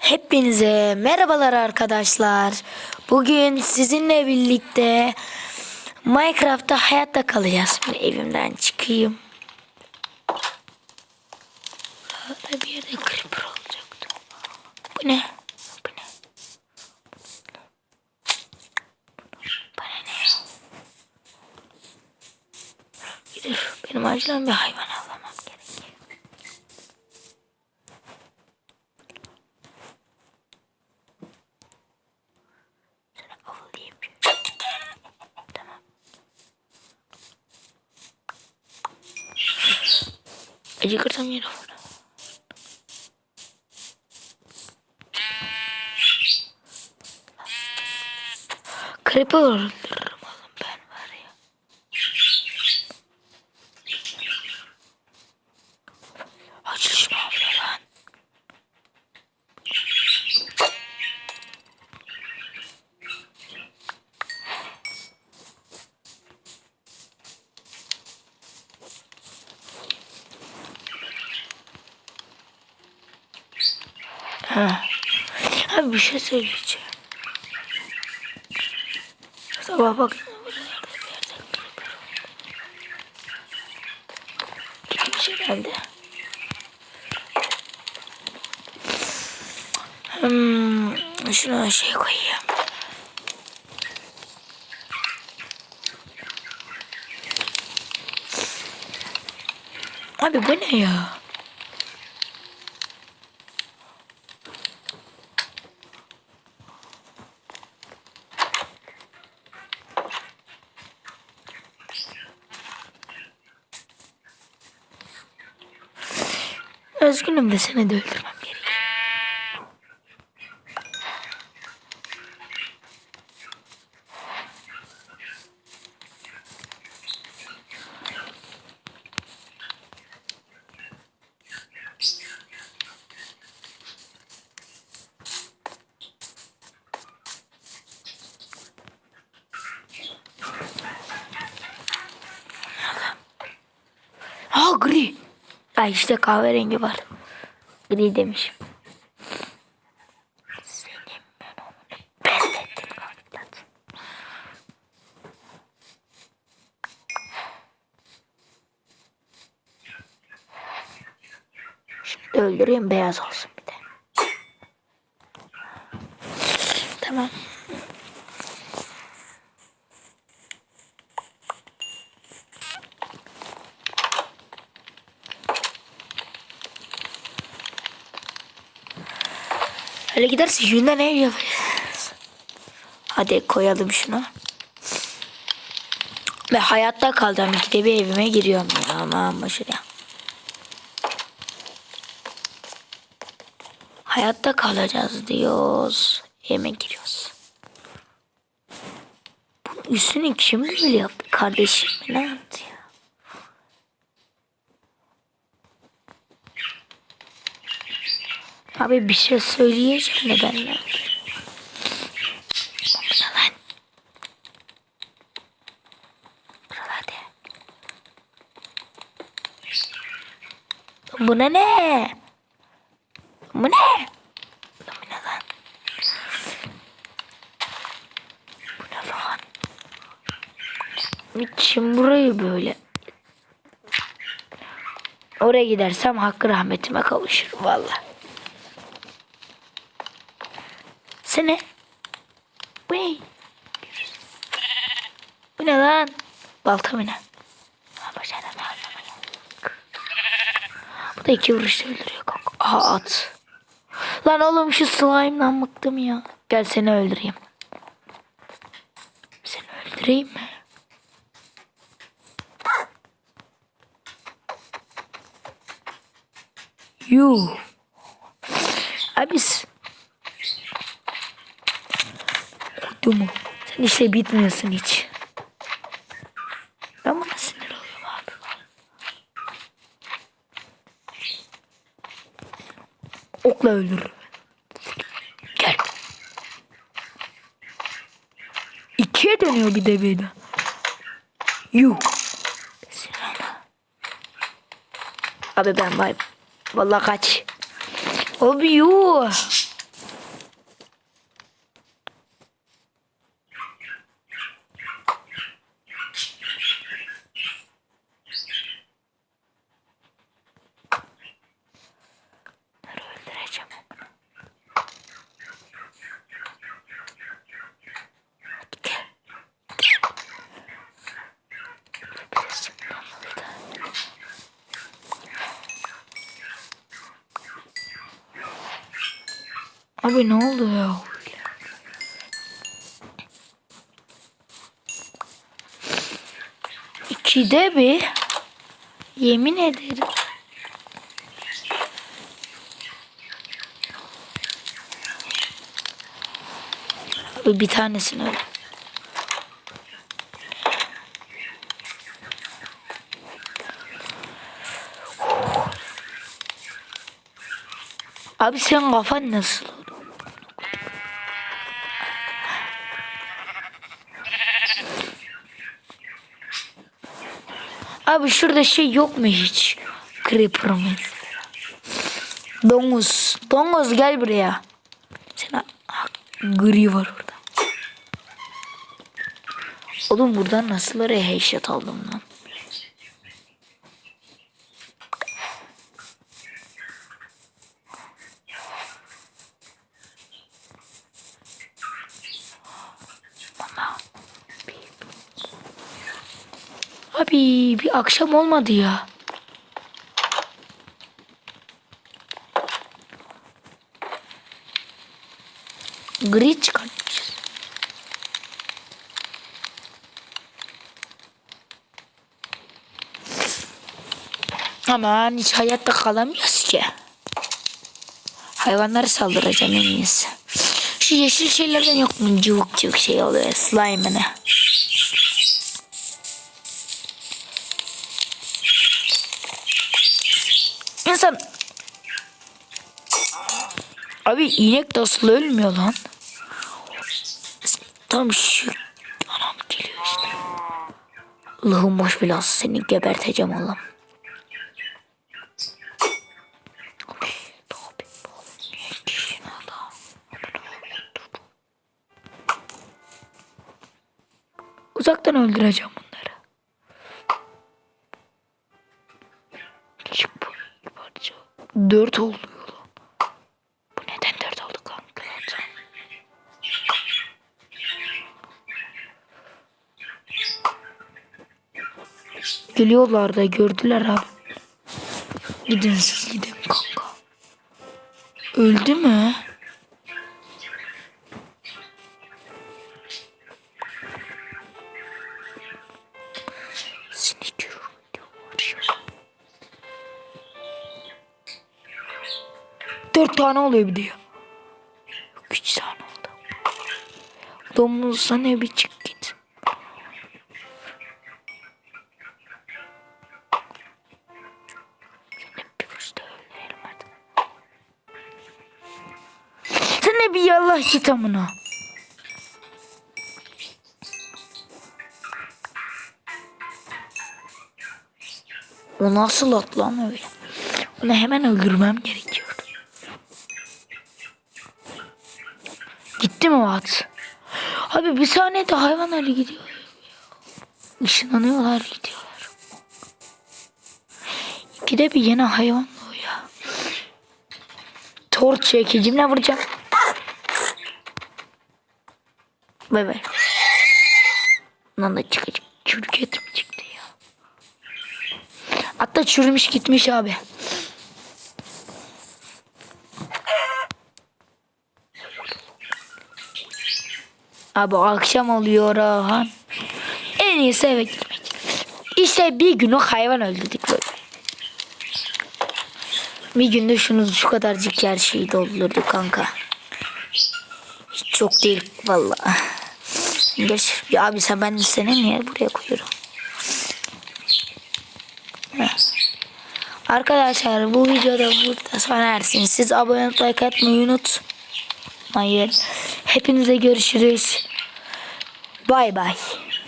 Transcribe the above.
Hepinize merhabalar arkadaşlar. Bugün sizinle birlikte Minecraft'ta hayatta kalacağız. Şimdi evimden çıkayım. Burada bir yerde creeper olacaktı. Bu ne? Bu ne? Bana ne? Gidiyor. Benim acilen bir hayvan avlamam gerekiyor. Şöyle avlayayım. Tamam. Acıkırsam yine vur. Creeper öldürürüm oğlum ben var ya. Açıl şunu avla lan. Ha. Abi bir şey söyleyeceğim. Sabah bak. Gitmiş herhalde. Hmm, şuna şey koyayım. Abi bu ne ya? Üzgünüm de seni de öldürmem gerek. Ha gri. Ay işte kahverengi var. Gri demiş. Senin ben onu belledim lan. Şimdi öldüreyim beyaz olsun bir de. Tamam. Öyle giderse yünden ev yaparız. Hadi koyalım şunu. Ve hayatta kalacağım. İkide bir evime giriyorum ya. Aman şuraya. Hayatta kalacağız diyoruz. Evime giriyoruz. Bunun üstünü kim böyle yaptı? Kardeşim? Ne yaptı Abi bir şey söyleyeceğim de ben ne yapayım? Bu ne. Bu ne? Bu ne? Lan? Bu ne lan? Kim burayı böyle? Oraya gidersem hakkı rahmetime kavuşur vallahi. Sene. Bu ne? Bu ne lan? Balta mı ne? Bu da iki vuruşta öldürüyor kanka. Aha at. Lan oğlum şu slime'dan bıktım ya. Gel seni öldüreyim. Seni öldüreyim mi? Yuh. Abis. Koydu mu? Sen işte bitmiyorsun hiç. Ben buna sinir oluyorum abi. Okla öldürürüm. Gel. İkiye dönüyor bir de beni. Yuh. Abi ben vay. Vallahi kaç. Abi yuh. Abi ne oldu ya? İkide bir yemin ederim. Abi bir tanesini öyle. Abi sen kafan nasıl? Abi şurada şey yok mu hiç? Creeper mı? Domuz. Domuz gel buraya. Sen ah, gri var orada. Oğlum buradan nasıl oraya headshot aldım lan? Abi bir akşam olmadı ya. Gri çıkartmışız. Aman hiç hayatta kalamıyoruz ki. Hayvanlara saldıracağım en iyisi. Şu yeşil şeylerden yok mu? Cıvık cıvık şey oluyor. Slime'ını. İnsan Abi inek nasıl ölmüyor lan? Tam şu anam geliyor işte. Allah'ım boş belası seni geberteceğim Allah'ım. Uzaktan öldüreceğim bunları. Dört oluyor lan. Bu neden dört oldu kanka? Geliyorlar da gördüler abi. Gidin siz gidin kanka. Öldü mü? Dört tane oluyor bir de ya. Üç tane oldu. Domuzsa ne bir çık git. Yallah git amına. O nasıl at lan öyle? Onu hemen öldürmem gerekiyor. Gitti mi o at? Abi bir saniyede hayvanlar gidiyor. Işınlanıyorlar gidiyorlar. İkide bir yeni hayvan doğuyor. Torç çekicimle vuracağım. Bay bay. Bundan da çıkacak. Çürük et mi çıktı ya? Hatta çürümüş gitmiş abi. Abi akşam oluyor Orhan. En iyisi eve gitmek. İşte bir gün o hayvan öldürdük böyle. Bir günde şunu şu kadarcık yer şeyi doldurduk kanka. Hiç çok değil vallahi. Geç. Ya abi sen ben seni niye buraya koyuyorum? Arkadaşlar bu videoda burada sona ersin. Siz abone olup like atmayı unutmayın. Hepinize görüşürüz. Bay bay.